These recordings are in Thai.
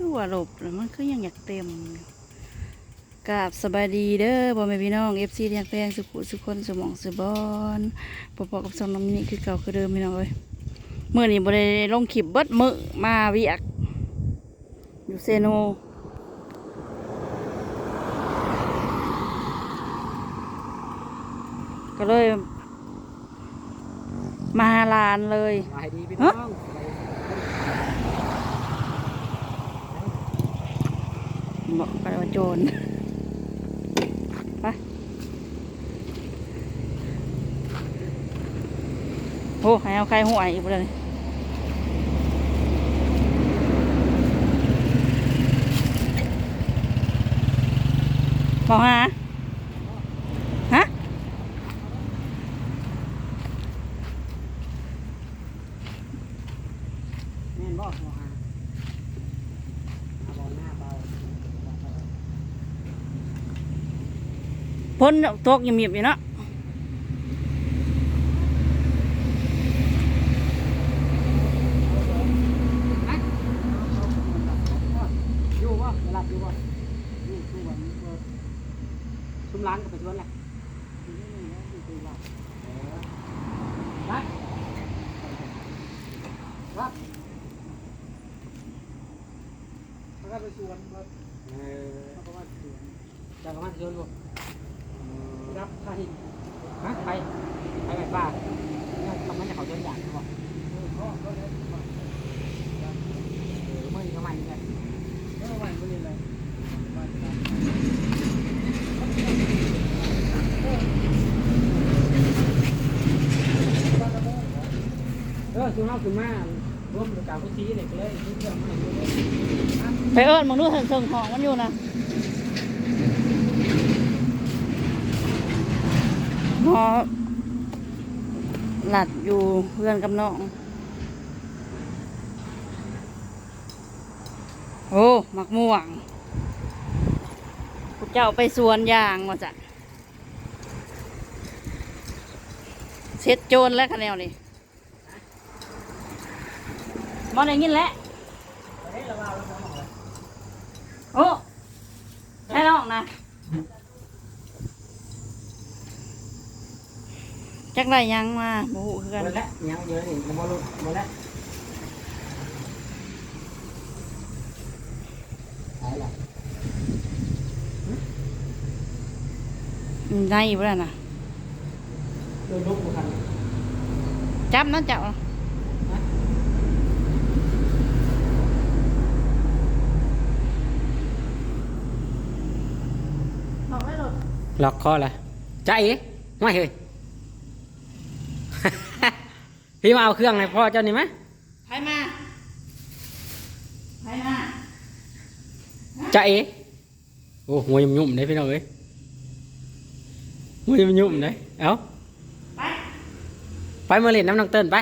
คือว่าหลบแล้วมันคือยังอยากเต็มกราบสบายดีเด้อบ่แม่พี่น้อง FC ที่อยากแพงสุขุสุคนสมองสุบอนปปกับสองน้องมินิคือเก่าคือเดิมพี่น้องเอ้ยมื้อนี้บ่ได้ลงคลิปเบิดมื้อมาเวียกอยู่เซโนก็เลย มาลานเลยมาให้ดีพี่น้อง บอกไปว่าโจรไปโอ้ให้เอาใครห่วยอีกเลยบอกฮะ แม่นบอกบอกหาหาบอลหน้าเบา พ้นตกยังมีบอยู่เนาะอยู่บ่เวลาอยู่บ่นี่คือวันนี้ก็ชุมร้านก็ไปชวนแหละนี่นะนี่คือว่าเออรับรับแล้วก็ไปชวนครับเออเขาก็ว่าชวนจะก็มาชวนบ่รับใครฮะไปไปไปป้าเนี่ยทำไมจะเขาชวนอย่างนี้บ่เออเขาเขาเนี่ยเออมื่อนี้ก็มาอีกแล้ว เออวันนี้เลยเออ คือเฮาคือมาร่วมกับการพุทธีเนี่ยก็เลยทุกเรื่องมันอยู่เลยไปเอิญมึงดูเถิงเถิงของมันอยู่นะหอหลัดอยู่เพื่อนกับน้อง โอ้หมักม่วงพวกเจ้าไปสวนยางมาจ้ะเช็ดโจรแล้วคะแนนนี่มองอย่างนี้และข้าโอ้โหคือกันวนี่ หมดแล้วหมดแล้วหายละอืมได้อยู่แล้วนะ โดนลุกบุคัน จับนะเจ้าบอกไม่หลด ล็อกคอละใจเอ๋ไม่เฮ้ย พี่มาเอาเครื่องให้พ่อเจ้านี่ไหมไปมาไปมาจะเอ๋โอ้หัวยุ่มๆได้พี่น้องเอ้ยหัวยุ่มๆได้เอ้าไปไปมาเล่นน้ำน้องเติ้นไป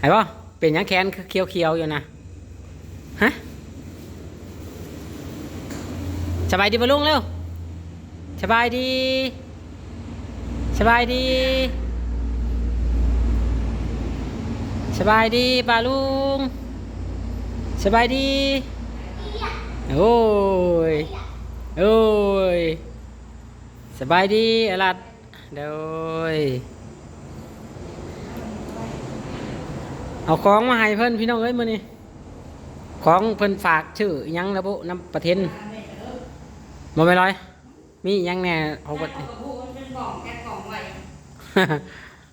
ไอ้บ่เป็นหยังแขนเคียวๆอยู่นะฮะสบายดีปะลุงเร็ว สบายดีสบายดีสบายดีป้าลุงสบายดีโอ้ยโอ้ยสบายดีอลัดโดยเอาของมาให้เพิ่นพี่น้องเอ้ยมื้อนี้ของเพิ่นฝากชื่อยังระบุน้ำประเทนบ่แม่นร้อย มีอิหยังแหน่เอาแกบ่ะกล่องกับผู้มันเป็นกล่องแกะกล่องไว้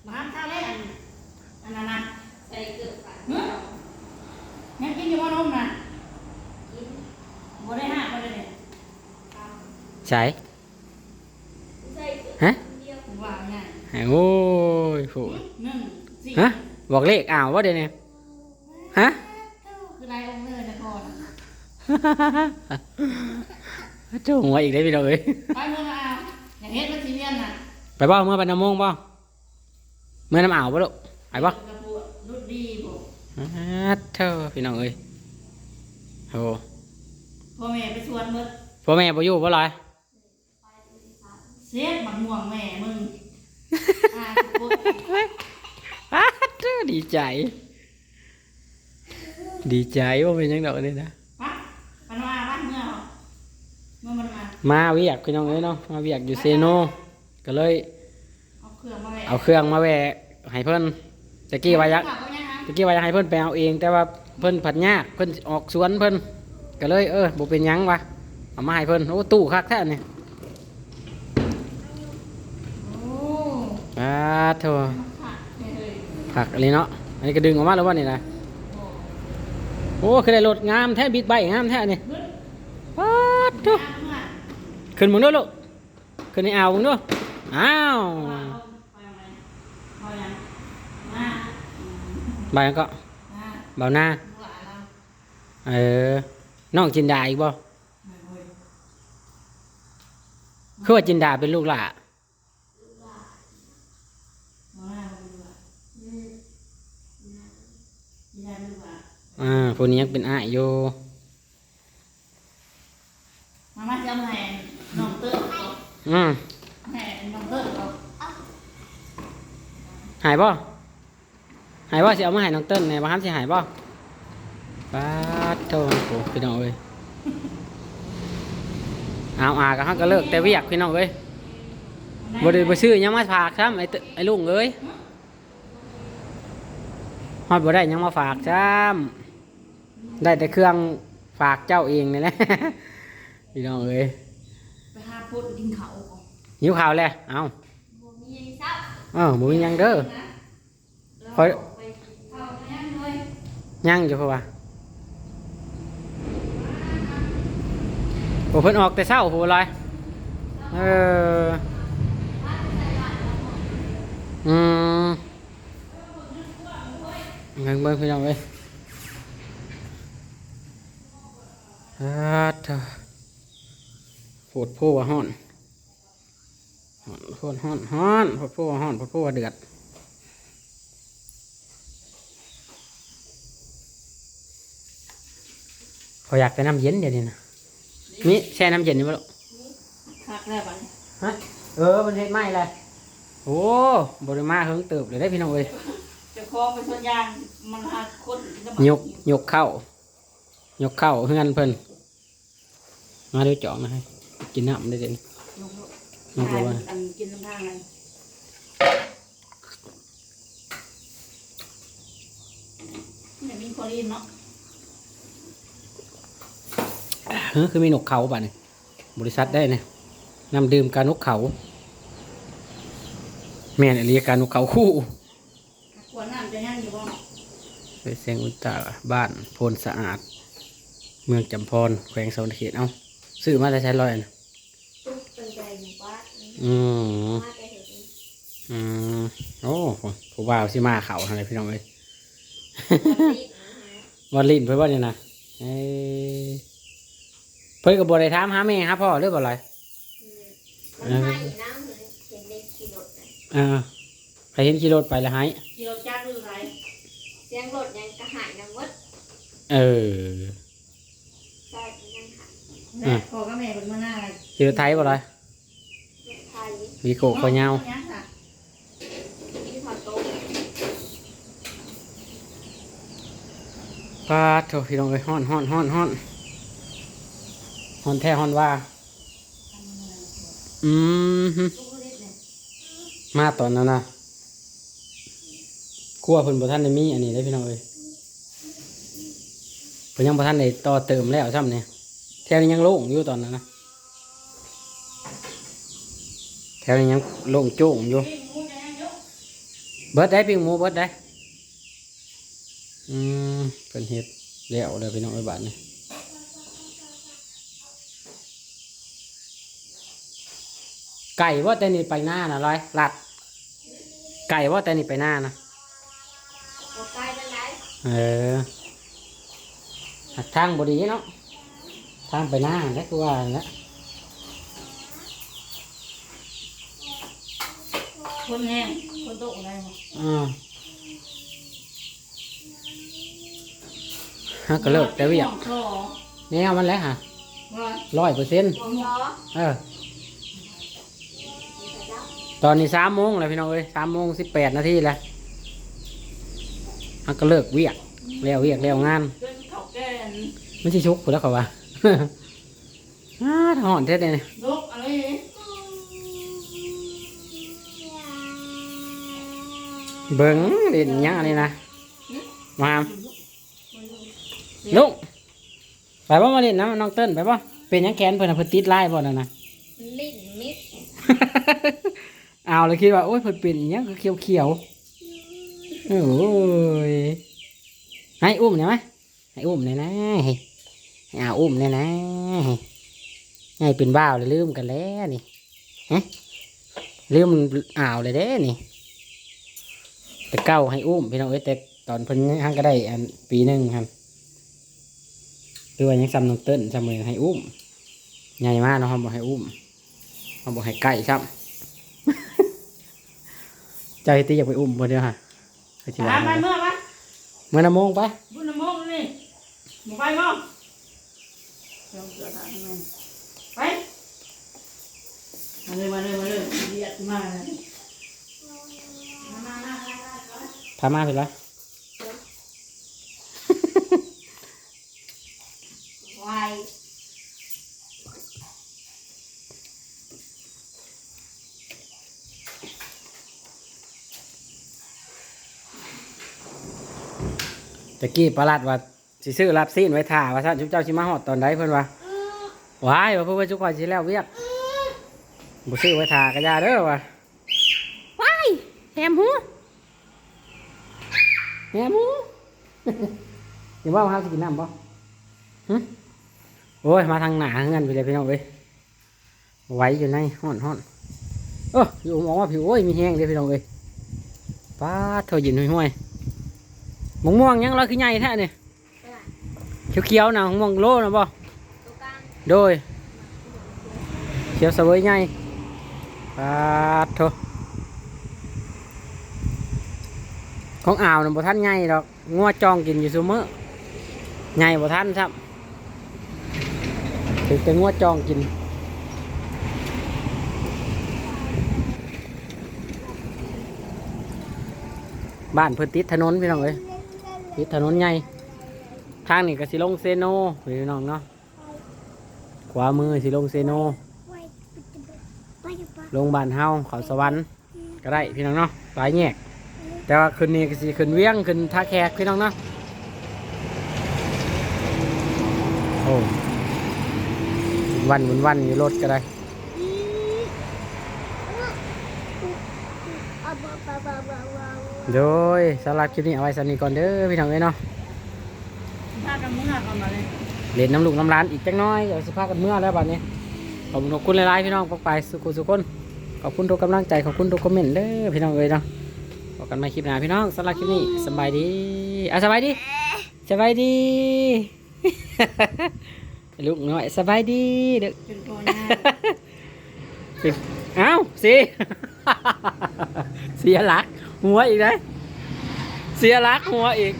มาห้ามข้าวเล่นอันนั้นนะใส่เกลือไปเฮ้ยยังกินอยู่ว่านมนะกินบ่ได้ห้าบ่ได้เนี่ยใช่ฮะว่าไงโอ้ยโหหนึ่งสี่ฮะบอกเลขอ้าวว่าเดี๋ยวนี้ฮะคือไรองค์เลยนะพ่อนะเจ้าหัวอีกได้พี่น้องเอ้ยไปเมื่อมาเอาอย่างเฮ็ดมันสีเวียนน่ะไปบ่เมื่อปันน้ำมงบ่เมื่อน้ำอ่าวบ่ลูกไปบ่กระปุกรุดดีบ่อ่าเธอพี่น้องเอ้ยโอ้พ่อแม่ไปชวนเบิดพ่อแม่บ่อยู่บ่ลอยเสียดหมักม่วงแม่มึงอ่าทุกคนอ้าเธอดีใจ ดีใจว่าเป็นหยังดอกนี่นะฮะมันมาบ้านเมื่อเหรอเมาเวียกพี่น้องเอ้ยเนาะมาเวียกอยู่เซโนก็เลย เอาเครื่องมาแหวะเอาเครื่องมาแวะให้เพิ่นตะกี้ว่าอยากเอก็ยังนะตะกี้ว่าอยากให้เพิ่นไปเอาเอง แต่ว่าเพิ่นผัดยากเพิ่นออกสวนเพิ่นก็เลยเออบ่เป็นหยังวะเอามาให้เพิ่นโอ้ตู้คักแท้นี่โอ้อ่าโถขาดเลยผักอันนี้เนาะอันนี้ก็ดึงออกมาแล้วว่านี่นะโอ้คือได้รถงามแท้บิ๊กไบค์งามแท้นี่ป๊าดโถ น้ำ ขึ้นมึงด้วยลูกขึ้นในอ่าวมึงด้วยอ้าวบายก็บาหน้าลูกหนเราเออน้องจินดาอีกบ่คือว่าจินดาเป็นลูกหล่ะมาหน้าเราดูอะอืมยายไม่ดูอะอ่าพวกนี้ยังเป็นอ้ายอยู่ มามาจะเอามาให้น้องเติ้ลเอืมให้น้องเติ้ลเอาหายบ่หายบ่สิเอามาให้น้องเติ้ลเนี่ยบ่ฮัมสิหายบ่ปาดโตโอ้พี่น้องเอ้ยเอาอาก็ฮักก็เลิกแต่เวียกพี่น้องเอ้ยบ่ได้บ่ซื้อหยังมาฝากซ้ำไอ้เตไอ้ลุงเอ้ยฮอดบ่ได้หยังมาฝากซ้ำได้แต่เครื่องฝากเจ้าเองนี่แหละพี่น้องเอ้ย ไปหาพุดกินเขาก่อนหิวข้าวแล้วเอาบ่มีหยังซับเออบ่มีหยังเด้อ คอย ไปเข้าไปยังเลยยังอยู่เพราะว่าโอ้เพิ่นออกแต่เช้าโหลายเอออืมเงินเบิ่งพี่น้องเอ้ยอ่าเถอะโผ ดโพว่าฮ้อนฮ้อนโพดฮ้อนฮ้อนโผดโพว่าฮ้อนโผดโพว่าเดือดพออยากไปน้ำเย็นเดี๋ยวนี้นะนี่แช่น้ำเย็นอยู่บ่ลูกคักแล้วบัดนี้ฮะเออมันเฮ็ดไหมเลยโอ้บริมาเฮิงเติบเลยได้พี่น้องเอ้ยเจะคอไปส่วนยางมันหาคนจะมายกยกเข้ายกเข้าเฮือนเพิ่นมาดูจ่องนะให้ กินน้ำได้เด่นยกยกเลยว่าอันกินน้ำทางนั้นเนี่ยมีคอลีนเนาะเฮ้ยคือมีนกเขาป่ะนี่บริษัทได้เนี่ยน้ำดื่มการนกเขา แม่นอเรียการนกเขาคู่ขวดน้ำจะยังอยู่บ่ไปเสียงอุจจาระบ้านโพนสะอาด เมืองจำพรแขวงสวรรณเขตเอ้า ซื้อมาแต่ใช้ลอยนะตุ๊กเป็นใจหมู่บ้านอืมมาแต่เห็นอืมโอ้ผู้บ่าวสิมาเขาอะไรพี่น้องเอ้ยรีบนะฮะวันลิ้นเพื่อนว่าเนี่ยนะเอ้ยเพื่อนกับบได้ถามหาแม่หาพ่อหรือเปล่าไรอืมมันให้น้ำเลยเห็นเด็กขี่รถนะอ่าใครเห็นขี่รถไปแล้วหายกิโลจักรหรือไรเสียงรถยังกระหายน้ำวัดเออใช่ยัง หายแม่พ่อกับแม่เป็นเมื่อหน้าอะไรขี่รถไทยเปล่าไรรถไทยวีโก้คอยาวยังค่ะที่พอโต๊ะปาดโถพี่น้องเอ้ยฮ้อนฮ้อนฮ้อนฮ้อนฮ้อนแท้ฮ้อนว่า อืมฮึลูกเล็กเนี่ยมาตอนนั้นนะกลัวเพิ่นบ่ทันได้มีอันนี้ได้อพี่น้องเอ้ยเพิ่นยังบ่ทันได้ต่อเติมแล้วซ้ำเนี่ย แถวนี้ยังโล่งอยู่ตอนนั้นนะแถวนี้ยังโล่งโจ้งอยู่พี่มูจะยังยกเบิดได้ปิ้งหมูเบิดได้อืมเป็นเฮ็ดแล้วเลยพี่น้องไอ้ยบาทนี่ไก่ว่าแต่นี่ไปหน้านะร้อยหลัดไก่ว่าแต่นี่ไปหน้านะรถไฟเป็นไรเออหักทางบดีเนาะ ทางไปหน้าแล้วคือว่าแล้วคนแห้งคนโตอะไรบ่อ่าฮะก็เลิกแต่ว่าอยากสองแนวมันแล้วฮะว่าร้อยเปอร์เซ็นต์วงล้อเออมีแต่เจ้าตอนนี้สามโมงแล้วพี่น้องเอ้ยสามโมงสิบแปดนาทีแล้วมันก็เลิกเวียกแล้วเวียกแล้วงาน เดินอันมันสิชุกกูแล้วเขาว่า อ้าหอนเท่เลยลกอะไรนี่เบิ่งเล่นหยังอันนี้นะมาลุกไปบ่มาเล่นน้ำน้องเติ้ลไปบ่เป็นหยังแขนเพิ่นน่ะเพิ่นติดไล่บ่นั่นน่ะลิ้นมิดเอาเลยคิดว่าโอ้ยเพิ่นเป็นอหยังก็เขียวเขียวๆโอ้ยให้อุ้มหน่อยไหมให้อุ้มหน่อยนะให้ให้ เอาอุ้มหน่อยนะให้เป็นบ้าวเลยลืมกันแล้วนี่ฮะลืมอ่าวเลยเด้นี่ แต่เก้าให้อุ้มพี่น้องเอ้ยแต่ตอนเพิ่นยังก็ได้อันปีหนึ่งครับหรือว่ายังซ้ำน้องเติ้ลซ้ำมือให้อุ้มใหญ่มากเนาะครับบอกให้อุ้มเขาบอกให้ใกล้ครับใจตีอยากไปอุ้มบ่เดียวฮะไปที่ตาร้านไปเมื่อปะเมื่อน้ำโมงไปบุญน้ำมงนี่หมูไปมั้ง ลองเสือทางนั้นไปมาเลยมาเลยมาเลยเรียกมาเลยมามามามามาพามาเสร็จแล้ววายตะกี้ประหลัดว่า สิซื้อรับซีนไว้ถ่าว่าท่านชุบเจ้าชิมาหอดตอนใดเพิ่นว่าว้ายว่าเพิ่นว่าจุกก่อนสิแล้วเวียกบ่ซื้อไว้ถ่ากระยาเด้อว่ะว้ายแหมหูแหมหูเดี๋ยวว่าเฮาสิกินน้ำบ่หึโอ้ยมาทางหน้าเงินไปเลยพี่น้องเอ้ยไหว้อยู่ในห้อนห้อนเอออยู่มองว่าผิวโอ้ยมีแห้งเลยพี่น้องเอ้ยป้าดเท่ายินห้วยๆมะม่วงยังเราคือใหญ่แท้เนี่ย เขียวๆนะมะม่วงโลนะบ่โดยเขียวสวยใหญ่ปาดโถของอ่าวนะบ่ท่านใหญ่ดอกงัวจองกินอยู่ซุมื้อใหญ่บ่ท่านครับถึงแต่งัวจองกินบ้านเพิ่นติดถนนพี่น้องเอ้ยติดถนนใหญ่ ทางนี้ก็สิลงเซโนพี่น้องเนาะขวามือสิลงเซโนลงบ้านเฮาเขาสวรรค์ก็ได้พี่น้องเนาะหลายแยกแต่ว่าคืนนี้ก็สิขึ้นเวียงขึ้นท่าแขกพี่น้องเนาะโอ้วันวันวันอยู่รถก็ได้โดยสำหรับคลิปนี้เอาไว้สำนี้ก่อนเด้อพี่น้องเอ้ยเนาะ กันเมื่อก่อนมาเลยเล่นน้ำลูกน้ำร้านอีกจังน้อยเดี๋ยวสิพากันเมื่อแล้วบัดนี้ขอบคุณขอบคุณหลายๆพี่น้องปกไปสุขุสุขคนขอบคุณทุกกำลังใจขอบคุณทุกคอมเมนต์เด้อพี่น้องเอ้ยเนาะพบกันใหม่คลิปหน้าพี่น้องสำหรับคลิปนี้สบายดีอะสบายดีสบายดีลูกน้อยสบายดีเด็กเป็นตัวหน้าเอ้าสิเสียหลักหัวอีกเลยเสียหลักหัวอีก